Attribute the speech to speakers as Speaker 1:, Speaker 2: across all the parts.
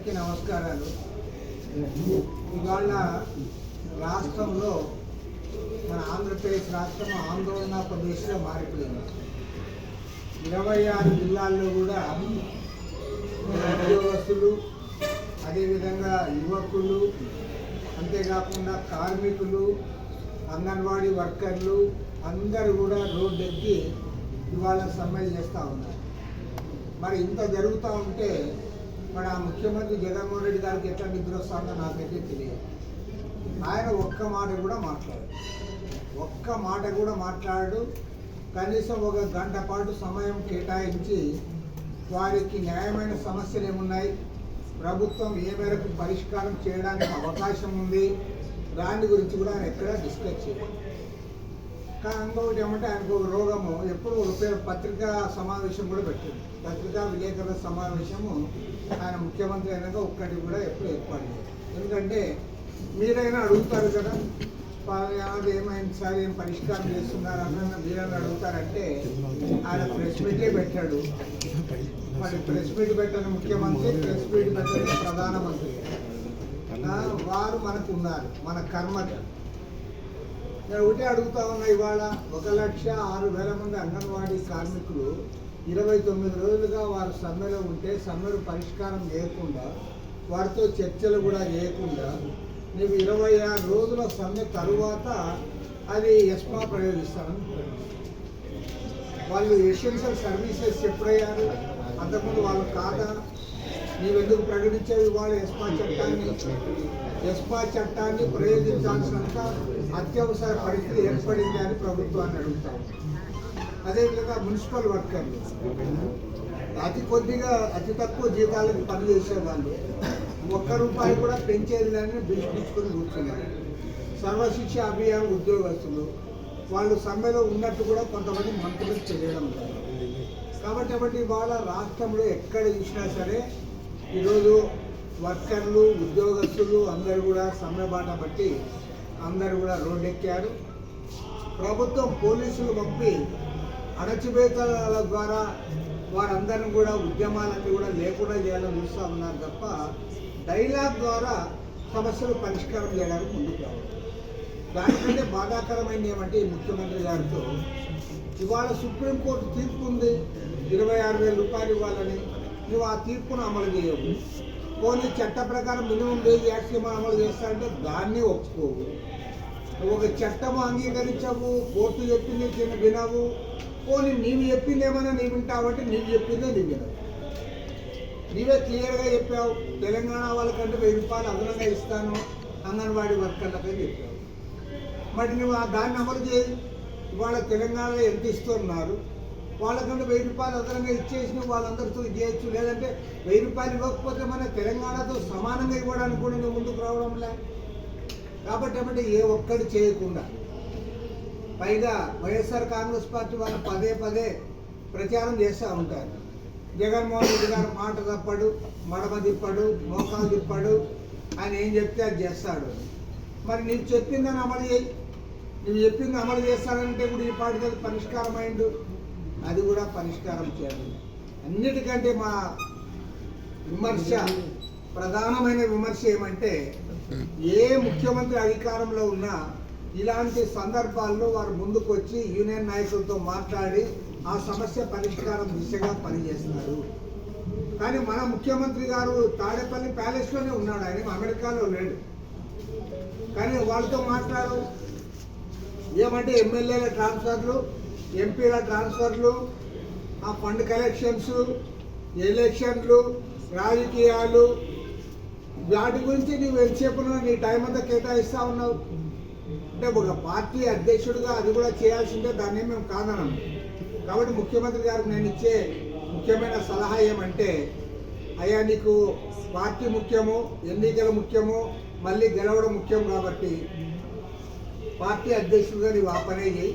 Speaker 1: అందరికీ నమస్కారాలు. ఇవాళ రాష్ట్రంలో మన ఆంధ్రప్రదేశ్ రాష్ట్రం ఆందోళన ప్రదేశ్లో మారిపోయింది. ఇరవై ఆరు జిల్లాల్లో కూడా ఉద్యోగస్తులు అదేవిధంగా యువకులు అంతేకాకుండా కార్మికులు అంగన్వాడీ వర్కర్లు అందరూ కూడా రోడ్డు ఎక్కి ఇవాళ సమ్మె చేస్తూ ఉన్నారు. మరి ఇంత జరుగుతూ ఉంటే మన ముఖ్యమంత్రి జగన్మోహన్ రెడ్డి గారికి ఎట్లా నిద్ర వస్తుందో నాకైతే తెలియదు. ఆయన ఒక్క మాట కూడా మాట్లాడు ఒక్క మాట కూడా మాట్లాడు కనీసం ఒక గంట పాటు సమయం కేటాయించి వారికి న్యాయమైన సమస్యలు ఏమున్నాయి? ప్రభుత్వం ఏ మేరకు పరిష్కారం చేయడానికి అవకాశం ఉంది? దాని గురించి కూడా ఆయన ఎక్కడా డిస్కస్ చేయాలి ఇంకొకటి ఏమంటే ఆయనకు రోగము ఎప్పుడు పత్రికా సమావేశం కూడా పెట్టింది పత్రికా విలేకరుల సమావేశము ఆయన ముఖ్యమంత్రి అయినాక ఒక్కటి కూడా ఎప్పుడు ఏర్పాటు ఎందుకంటే మీరైనా అడుగుతారు కదా అది ఏమైంది సార్ ఏం పరిష్కారం చేస్తున్నారు అన్న మీరైనా అడుగుతారంటే ఆయన ప్రెస్ మీటే పెట్టాడు. మరి ప్రెస్ మీట్ పెట్టని ముఖ్యమంత్రి ప్రెస్ మీట్ పెట్టని ప్రధానమంత్రి. వారు మనకు ఉన్నారు మన కర్మకి నేను ఒకటే అడుగుతా ఉన్నా ఇవాళ ఒక లక్ష ఆరు వేల మంది అంగన్వాడీ కార్మికులు ఇరవై తొమ్మిది రోజులుగా వారు సమ్మెలో ఉంటే సమ్మెలు పరిష్కారం చేయకుండా వారితో చర్చలు కూడా చేయకుండా నీవు ఇరవై ఆరు రోజుల సమ్మె తరువాత అది ఎస్మా ప్రయోగిస్తానని వాళ్ళు ఎసెన్షియల్ సర్వీసెస్ ఎప్పుడయ్యారు? అంతకుముందు వాళ్ళు కాదా? నీవెందుకు ప్రకటించేవి వాళ్ళు ఎస్పా చట్టాన్ని? ఎస్పా చట్టాన్ని ప్రయోగించాల్సినంత అత్యవసర పరిస్థితి ఏర్పడింది అని ప్రభుత్వాన్ని అడుగుతాము అదేవిధంగా మున్సిపల్ వర్కర్లు. అతి కొద్దిగా అతి తక్కువ జీతాలకు పనిచేసే వాళ్ళు ఒక్క రూపాయి కూడా పెంచేది లేని తీసుకొని కూర్చున్నారు. సర్వశిక్ష అభియాన్ ఉద్యోగస్తులు వాళ్ళు సమ్మెలో ఉన్నట్టు కూడా కొంతమంది మంత్రులకు తెలియడం లేదు. కాబట్టి కాబట్టి ఇవాళ రాష్ట్రంలో ఎక్కడ చూసినా సరే ఈరోజు వర్కర్లు ఉద్యోగస్తులు అందరూ కూడా సమ్మె బాట బట్టి అందరూ కూడా రోడ్డెక్కారు. ప్రభుత్వం పోలీసులు పంపి అణచివేతల ద్వారా వారందరిని కూడా ఉద్యమాలన్నీ కూడా లేకుండా చేయాలని చూస్తూ ఉన్నారు తప్ప డైలాగ్ ద్వారా సమస్యలు పరిష్కారం చేయడానికి ముందుకు రావాలి దానికంటే బాధాకరమైనది ఏమంటే ముఖ్యమంత్రి గారితో ఇవాళ సుప్రీంకోర్టు తీర్పు ఉంది. ఇరవై ఆరు వేల రూపాయలు ఇవ్వాలని. నువ్వు ఆ తీర్పును అమలు చేయవు పోనీ చట్ట ప్రకారం మినిమం వేజ్ యాక్సిమం అమలు చేస్తారంటే దాన్ని ఒప్పుకోవు ఒక చట్టము అంగీకరించవు కోర్టు చెప్పింది చిన్న వినవు. పోనీ నీవు చెప్పింది ఏమైనా నీవు వింటావంటే నీవు చెప్పిందే నీవు వినవు నీవే క్లియర్గా చెప్పావు తెలంగాణ వాళ్ళకంటే వెయ్యి రూపాయలు అదనంగా ఇస్తాను అంగన్వాడీ వర్కర్లకని చెప్పావు. మరి నువ్వు ఆ దాన్ని అమలు చేయి. ఇవాళ తెలంగాణలో ఎంత ఇస్తున్నారు? వాళ్ళకంటే వెయ్యి రూపాయలు అదనంగా ఇచ్చేసి వాళ్ళందరితో చేయొచ్చు లేదంటే వెయ్యి రూపాయలు ఇవ్వకపోతే మన తెలంగాణతో సమానంగా ఇవ్వడానికి కూడా నువ్వు ముందుకు రావడంలే కాబట్టి ఏమంటే ఏ ఒక్కటి చేయకుండా పైగా వైఎస్ఆర్ కాంగ్రెస్ పార్టీ వాళ్ళు పదే పదే ప్రచారం చేస్తూ ఉంటారు. జగన్మోహన్ రెడ్డి గారు మాట తప్పడు మడమ తిప్పడు మోకాలు తిప్పడు. ఆయన ఏం చెప్తే అది చేస్తాడు. మరి నీకు చెప్పిందని అమలు చేయి. నువ్వు చెప్పింది అమలు చేస్తానంటే కూడా ఈ పాటికి పరిష్కారమైండు పరిష్కారం అయిండు. అది కూడా పరిష్కారం చేయాలి. అన్నిటికంటే మా విమర్శ ప్రధానమైన విమర్శ ఏమంటే ఏ ముఖ్యమంత్రి అధికారంలో ఉన్నా ఇలాంటి సందర్భాల్లో వారు ముందుకు వచ్చి యూనియన్ నాయకులతో మాట్లాడి ఆ సమస్య పరిష్కారం దిశగా పనిచేస్తున్నారు కానీ మన ముఖ్యమంత్రి గారు తాడేపల్లి ప్యాలెస్లోనే ఉన్నాడు. ఆయన అమెరికాలో లేడు. కానీ వాళ్ళతో మాట్లాడు. ఏమంటే ఎమ్మెల్యేల ట్రాన్స్ఫర్లు ఎంపీల ట్రాన్స్ఫర్లు ఆ ఫండ్ కలెక్షన్స్ ఎలక్షన్లు రాజకీయాలు వాటి గురించి నువ్వు ఎంతసేపు నీ టైం అంతా కేటాయిస్తూ ఉన్నావు. అంటే ఒక పార్టీ అధ్యక్షుడిగా అది కూడా చేయాల్సిందే దాన్ని మేము కాదనం. కాబట్టి ముఖ్యమంత్రి గారికి నేను ఇచ్చే ముఖ్యమైన సలహా ఏమంటే అయ్యా నీకు పార్టీ ముఖ్యము ఎన్నికలు ముఖ్యము మళ్ళీ గెలవడం ముఖ్యం కాబట్టి పార్టీ అధ్యక్షుడిగా నీవు ఆ పనే చేయి.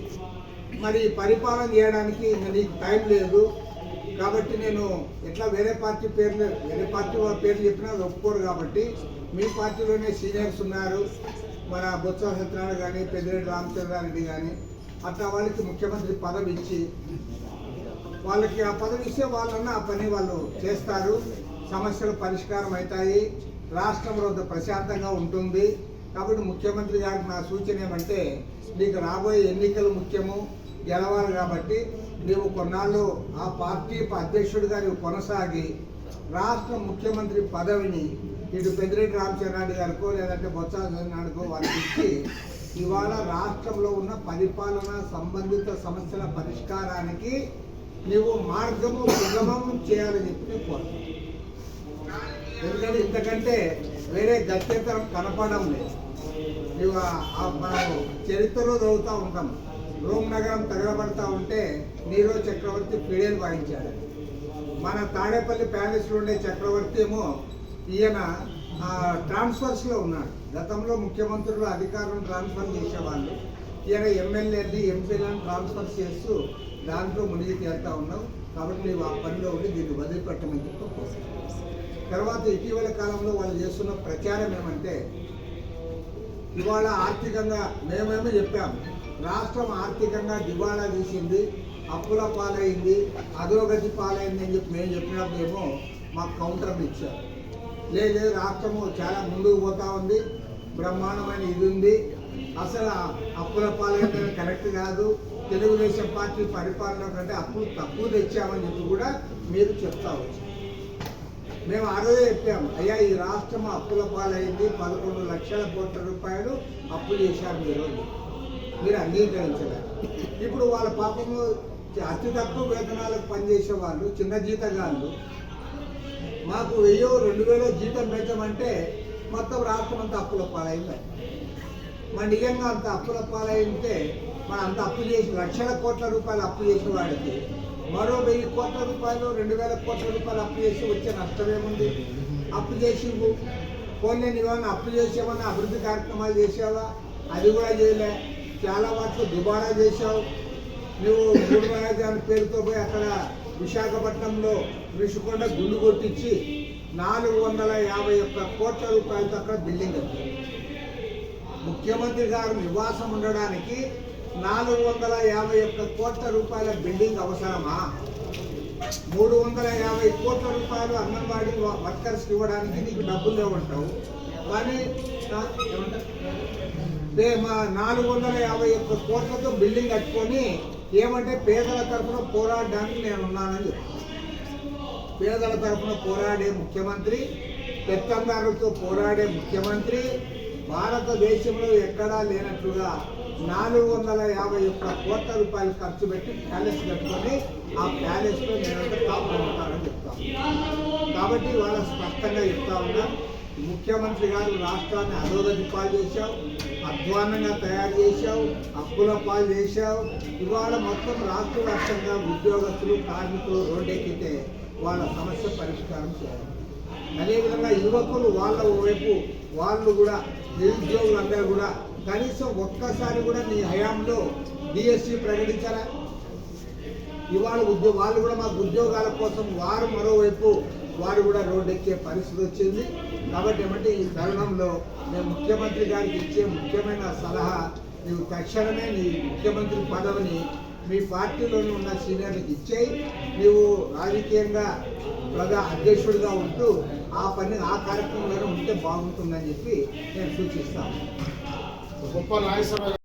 Speaker 1: మరి పరిపాలన చేయడానికి నీకు టైం లేదు. కాబట్టి నేను ఎట్లా వేరే పార్టీ పేర్లు వేరే పార్టీ వాళ్ళ పేర్లు చెప్పినా ఒప్పుకోరు కాబట్టి మీ పార్టీలోనే సీనియర్స్ ఉన్నారు. మన బొత్స సత్యనారాయణ కానీ పెద్దిరెడ్డి రామచంద్రారెడ్డి కానీ అట్లా వాళ్ళకి ముఖ్యమంత్రి పదవి ఇచ్చి వాళ్ళకి ఆ పదవి ఇస్తే వాళ్ళన్న ఆ పని వాళ్ళు చేస్తారు. సమస్యలు పరిష్కారం అవుతాయి. రాష్ట్రం ప్రశాంతంగా ఉంటుంది. కాబట్టి ముఖ్యమంత్రి గారికి నా సూచన ఏమంటే మీకు రాబోయే ఎన్నికలు ముఖ్యము. గెలవాలి కాబట్టి నీవు కొన్నాళ్ళు ఆ పార్టీ అధ్యక్షుడిగా నీవు కొనసాగి రాష్ట్ర ముఖ్యమంత్రి పదవిని ఇటు పెద్దిరెడ్డి రామచంద్రారెడ్డి గారికో లేదంటే బొత్స సత్యనారాయణకో వాళ్ళకి ఇచ్చి ఇవాళ రాష్ట్రంలో ఉన్న పరిపాలన సంబంధిత సమస్యల పరిష్కారానికి నీవు మార్గము సుగమం చేయాలని చెప్పి నేను కోరుతున్నాను. ఎందుకంటే ఇంతకంటే వేరే గత్యంతరం కనపడడం లేదు. నీవు చరిత్రలో చదువుతూ ఉంటాం. రోమ్ నగరం తగలబడతా ఉంటే నీరో చక్రవర్తి ఫిడేల్ వాయించాడు. మన తాడేపల్లి ప్యాలెస్లో ఉండే చక్రవర్తి ఏమో ఈయన ట్రాన్స్ఫర్స్లో ఉన్నాడు. గతంలో ముఖ్యమంత్రులు అధికారులను ట్రాన్స్ఫర్ చేసేవాళ్ళు. ఈయన ఎమ్మెల్యేని ఎంపీలను ట్రాన్స్ఫర్ చేస్తూ దాంట్లో మునిగి తేలుతా ఉన్నావు కాబట్టి నీవు ఆ పనిలో ఉండి దీన్ని వదిలిపెట్టమని చెప్పి తర్వాత ఇటీవల కాలంలో వాళ్ళు చేస్తున్న ప్రచారం ఏమంటే ఇవాళ ఆర్థికంగా మేమేమో చెప్పాము. రాష్ట్రం ఆర్థికంగా దివాళా తీసింది అప్పుల పాలైంది అధోగతి పాలైంది అని చెప్పి మేము చెప్పినప్పుడేమో మాకు కౌంటర్లు ఇచ్చారు. లేదు రాష్ట్రము చాలా ముందుకు పోతా ఉంది బ్రహ్మాండమైన ఇది ఉంది. అసలు అప్పుల పాలైందని కరెక్ట్ కాదు. తెలుగుదేశం పార్టీ పరిపాలన కంటే అప్పులు తక్కువ తెచ్చామని చెప్పి కూడా మీరు చెప్తా వచ్చారు. మేము ఆ రోజే చెప్పాము అయ్యా ఈ రాష్ట్రం అప్పుల పాలైంది పదకొండు లక్షల కోట్ల రూపాయలు అప్పు చేశారు మీరు మీరు అంగీకరించలేదు ఇప్పుడు వాళ్ళ పాపము అతి తక్కువ వేతనాలకు పనిచేసే వాళ్ళు చిన్న జీతగాళ్ళు. మాకు వెయ్యో రెండు వేలో జీతం పెంచమంటే మొత్తం రాష్ట్రం అంతా అప్పుల పాలైంది. మన నిజంగా అంత అప్పుల పాలైంటే మనం అంత అప్పు చేసి లక్షల కోట్ల రూపాయలు అప్పు చేసిన వాడికి మరో వెయ్యి కోట్ల రూపాయలు రెండు వేల కోట్ల రూపాయలు అప్పు చేసి వచ్చే నష్టం ఏముంది అప్పు చేసి పోనీ నీవన్నా అప్పు చేసేవన్నా అభివృద్ధి కార్యక్రమాలు చేసావా? అది కూడా చేయలే. చాలా వాటిలో దుబారా చేసావు నువ్వు మూడు పేరుతో పోయి అక్కడ విశాఖపట్నంలో ఋషికొండ గుండు కొట్టించి నాలుగు వందల యాభై ఒక్క కోట్ల రూపాయలతో అక్కడ బిల్డింగ్ ముఖ్యమంత్రి గారు నివాసం ఉండడానికి నాలుగు వందల యాభై ఒక్క కోట్ల రూపాయల బిల్డింగ్ అవసరమా? మూడు వందల యాభై కోట్ల రూపాయలు అంగన్వాడీ వర్కర్స్కి ఇవ్వడానికి నీకు డబ్బులు లేవంటావు. కానీ మా నాలుగు వందల యాభై ఒక్క కోట్లతో బిల్డింగ్ కట్టుకొని ఏమంటే పేదల తరఫున పోరాడడానికి నేను ఉన్నానని పేదల తరఫున పోరాడే ముఖ్యమంత్రి పెత్తందారులతో పోరాడే ముఖ్యమంత్రి భారతదేశంలో ఎక్కడా లేనట్లుగా నాలుగు వందల యాభై ఒక్క కోట్ల రూపాయలు ఖర్చు పెట్టి ప్యాలెస్ కట్టుకొని ఆ ప్యాలెస్లో నేనంతా టాప్ చెప్తాను కాబట్టి వాళ్ళ స్పష్టంగా చెప్తా ఉన్నా ముఖ్యమంత్రి గారు రాష్ట్రాన్ని అధోగతి పాలు చేశావు అధ్వానంగా తయారు చేశావు అప్పుల పాలు చేశావు. ఇవాళ మొత్తం రాష్ట్ర వ్యాప్తంగా ఉద్యోగస్తులు కార్మికులు రోడ్డెక్కితే వాళ్ళ సమస్య పరిష్కారం చేయాలి. అదేవిధంగా యువకులు వాళ్ళ వైపు వాళ్ళు కూడా నిరుద్యోగులందరూ కూడా కనీసం ఒక్కసారి కూడా నీ హయాంలో డిఎస్సి ప్రకటించారా? ఇవాళ ఉద్యోగ వాళ్ళు కూడా మాకు ఉద్యోగాల కోసం వారు మరోవైపు వారు కూడా రోడ్డెక్కే పరిస్థితి వచ్చింది. కాబట్టి ఏమంటే ఈ తరుణంలో నేను ముఖ్యమంత్రి గారికి ఇచ్చే ముఖ్యమైన సలహా నీవు తక్షణమే నీ ముఖ్యమంత్రి పదవిని మీ పార్టీలోని ఉన్న సీనియర్లకు ఇచ్చేయి. నీవు రాజకీయంగా ప్రజా అధ్యక్షుడిగా ఉంటూ ఆ పని ఆ కార్యక్రమంలోనే ఉంటే బాగుంటుందని చెప్పి నేను సూచిస్తాను.
Speaker 2: గొప్ప నాయసభ